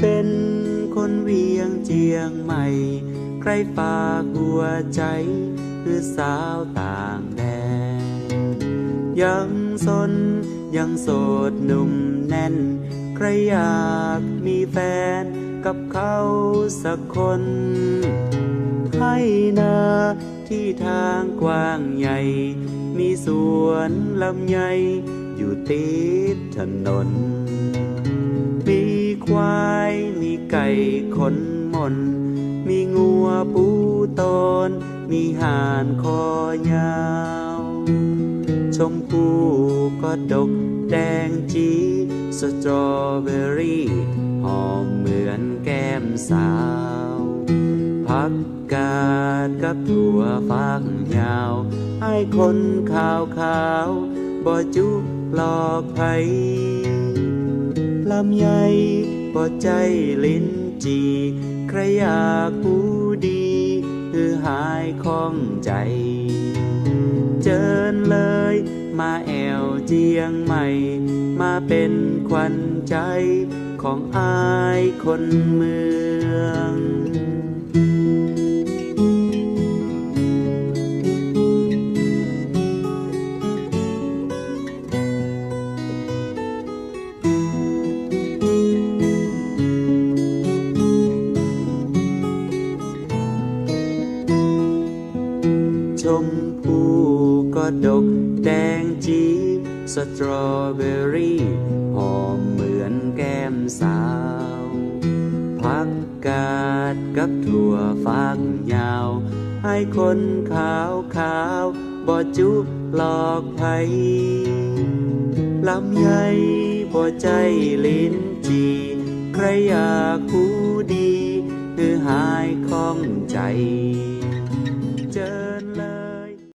เป็นคนเวียงเจียงใหม่ ใครฝากหัวใจ คือสาวต่างแดน ยังสนยังโสดหนุ่มแน่น ใครอยากมีแฟนกับเขาสักคน ให้นาที่ทางกว้างใหญ่ มีสวนลำไยอยู่ติดถนน ควาย มีไก่ขนมน มีงัวปูตน มีห่านคอยาว ชมพูก็ดกแดงจีสตรอเบอรี่หอมเหมือนแก้มสาวผักกาดกับถั่วฟักยาว ให้คนขาวขาวบ่จุหลอกไผ ลำใยบ่ใจลิ้นจีใครอยากผู้ดี คือหายคล้องใจ เจิญเลย มาแอวเจียงใหม่ มาเป็นควันใจของอายคนเมือง ชมพูก็ดกแดงจีสตรอเบอรี่หอมเหมือนแก้มสาวผักกาดกับถั่วฟักยาว ให้คนขาวขาวบ่จุหลอกไผลำไยบ่ใจลิ้นจีใครอยากผู้ดี คือหายข้องใจ เจิญ